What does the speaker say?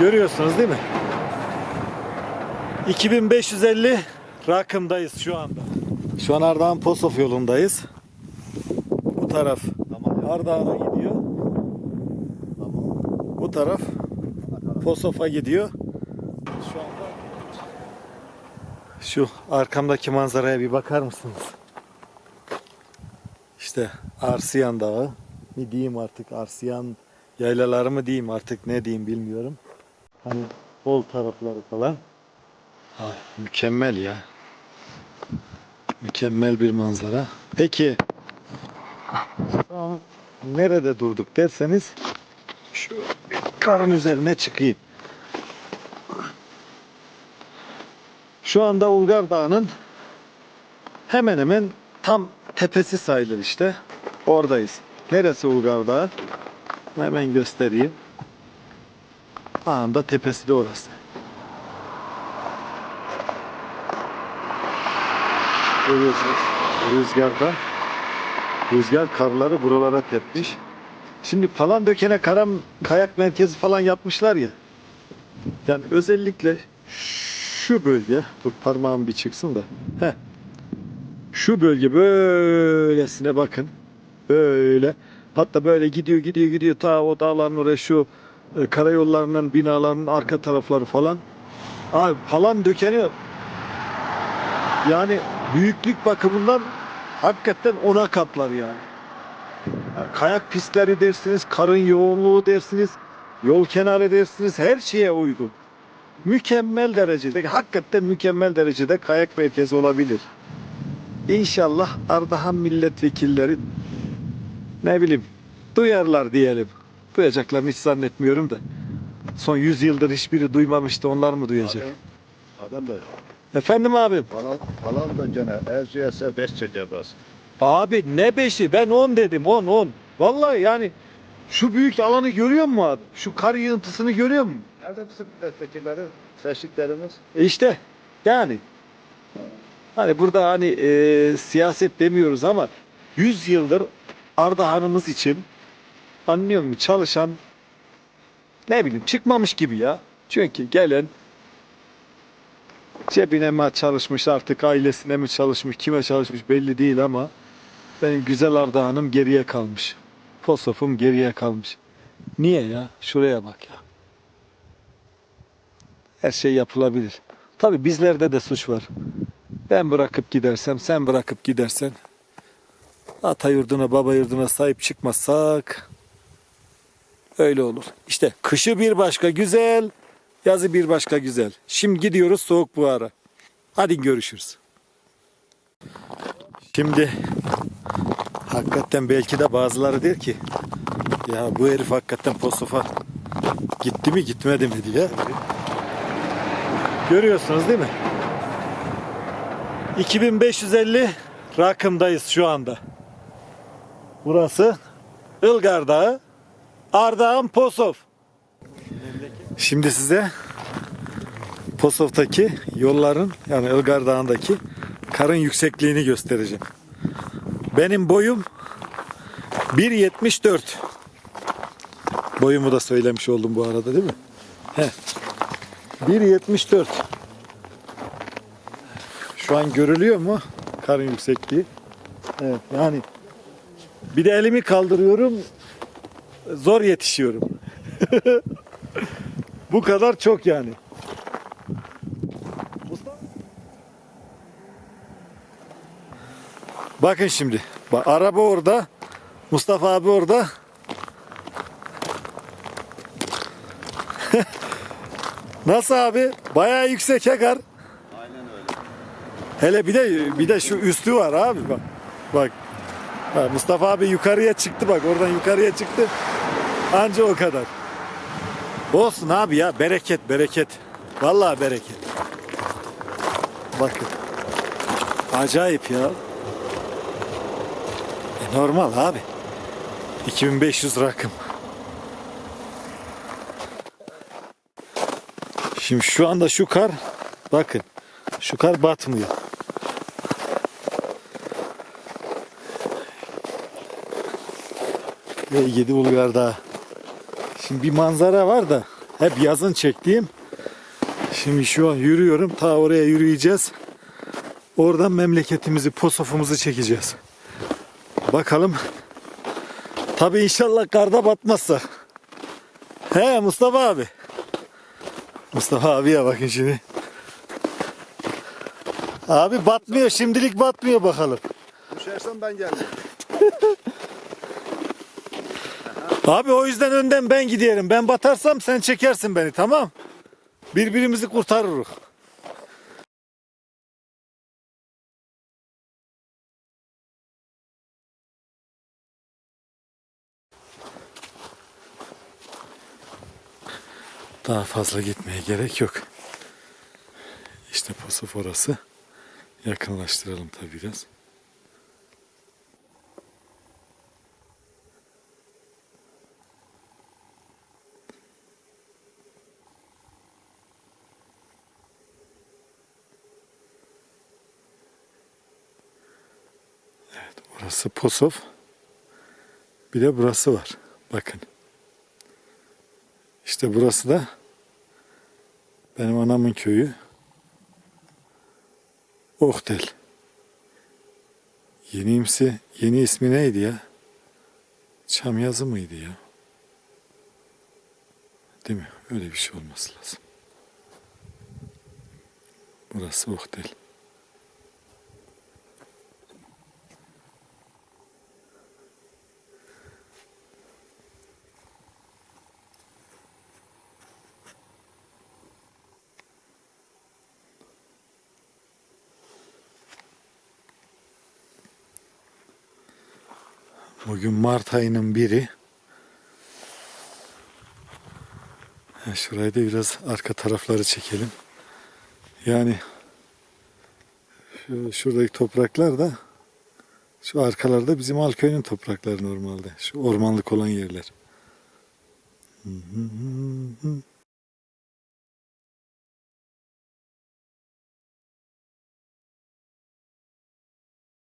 Görüyorsunuz değil mi? 2550 rakımdayız şu anda. Şu an Ardahan Posof yolundayız. Bu taraf Ardahan'a gidiyor. Bu taraf Posof'a gidiyor. Şu anda şu arkamdaki manzaraya bir bakar mısınız? İşte Arsiyan Dağı mi diyeyim artık Arsiyan yaylaları mı diyeyim artık ne diyeyim bilmiyorum. Hani bol tarafları falan. Ay, mükemmel ya. Mükemmel bir manzara. Peki nerede durduk derseniz şu karın üzerine çıkayım. Şu anda Ulgar Dağı'nın hemen hemen tam tepesi sayılır işte. Oradayız. Neresi Ulgar Dağı? Hemen göstereyim. Anda tepesi de orası. Görüyorsunuz rüzgarda rüzgar karları buralara tepmiş. Şimdi falan dökene karam kayak merkezi falan yapmışlar ya. Yani özellikle şu bölge, dur parmağım bir çıksın da. Heh. Şu bölge böylesine bakın. Böyle. Hatta böyle gidiyor gidiyor gidiyor ta o dağların oraya şu e, karayollarının binalarının arka tarafları falan. Abi falan dökeni yani büyüklük bakımından hakikaten ona katlar yani. Yani kayak pistleri dersiniz, karın yoğunluğu dersiniz, yol kenarı dersiniz, her şeye uygun. Mükemmel derecede, hakikaten mükemmel derecede kayak merkezi olabilir. İnşallah Ardahan milletvekilleri ne bileyim duyarlar diyelim. Duyacaklarını hiç zannetmiyorum da. Son 100 yıldır hiçbiri duymamıştı. Onlar mı duyacak? Adam da Efendim abim. falan falan da gene Erciyes'e beş çekemez. Abi ne beşi? Ben 10 dedim. 10 10. Vallahi yani şu büyük alanı görüyor musun abi? Şu kar yığıntısını görüyor musun? Nerede bizim milletvekilleri, seçtiklerimiz? E işte yani hani burada hani e, siyaset demiyoruz ama 100 yıldır Ardahan'ımız için anlıyor musun çalışan ne bileyim çıkmamış gibi ya. Çünkü gelen cebine mi çalışmış artık ailesine mi çalışmış kime çalışmış belli değil ama benim güzel Ardahan'ım geriye kalmış. Posof'um geriye kalmış. Niye ya? Şuraya bak ya. Her şey yapılabilir. Tabi bizlerde de suç var. Ben bırakıp gidersem, sen bırakıp gidersen ata yurduna, baba yurduna sahip çıkmazsak öyle olur. İşte kışı bir başka güzel, yazı bir başka güzel. Şimdi gidiyoruz soğuk buhara. Hadi görüşürüz. Şimdi hakikaten belki de bazıları der ki ya bu herif hakikaten Posof'a gitti mi gitmedi mi diye. Görüyorsunuz değil mi? 2550 rakımdayız şu anda. Burası Ilgar Dağı, Ardahan Posof. Şimdi size Posof'taki yolların yani Ilgar Dağı'ndaki karın yüksekliğini göstereceğim. Benim boyum 1.74. Boyumu da söylemiş oldum bu arada değil mi? Heh. 1.74. Şu an görülüyor mu karın yüksekliği? Evet yani bir de elimi kaldırıyorum zor yetişiyorum. Bu kadar çok yani. Bakın şimdi. Bak, araba orada. Mustafa abi orada. Nasıl abi? Bayağı yüksek ya kar. Aynen öyle. Hele bir de bir de şu üstü var abi bak. Bak. Ha, Mustafa abi yukarıya çıktı bak. Oradan yukarıya çıktı. Anca o kadar. Olsun abi ya. Bereket, bereket. Vallahi bereket. Bakın. Acayip ya. E, normal abi. 2500 rakım. Şimdi şu anda şu kar bakın şu kar batmıyor. Ve yedi Ulgar Dağı. Şimdi bir manzara var da Hep yazın çektiğim. Şimdi şu an yürüyorum. Ta oraya yürüyeceğiz. Oradan memleketimizi, posofumuzu çekeceğiz. Bakalım. Tabi inşallah karda batmazsa. He Mustafa abi. Mustafa abiye bakın şimdi. Abi batmıyor şimdilik batmıyor bakalım. Düşersen ben geldim. Abi o yüzden önden ben giderim. Ben batarsam sen çekersin beni tamam? Birbirimizi kurtarırız. Daha fazla gitmeye gerek yok. İşte Pasif orası. Yakınlaştıralım tabii biraz. Burası Posov. Bir de burası var. Bakın. İşte burası da benim anamın köyü. Ohtel. Yeni imsi, yeni ismi neydi ya? Çamyazı mıydı ya? Değil mi? Öyle bir şey olması lazım. Burası Ohtel. Bugün Mart ayının biri. Şurayı da biraz arka tarafları çekelim. Yani şu, şuradaki topraklar da şu arkalarda bizim Alköy'ün toprakları normalde. Şu ormanlık olan yerler. Hı hı hı hı.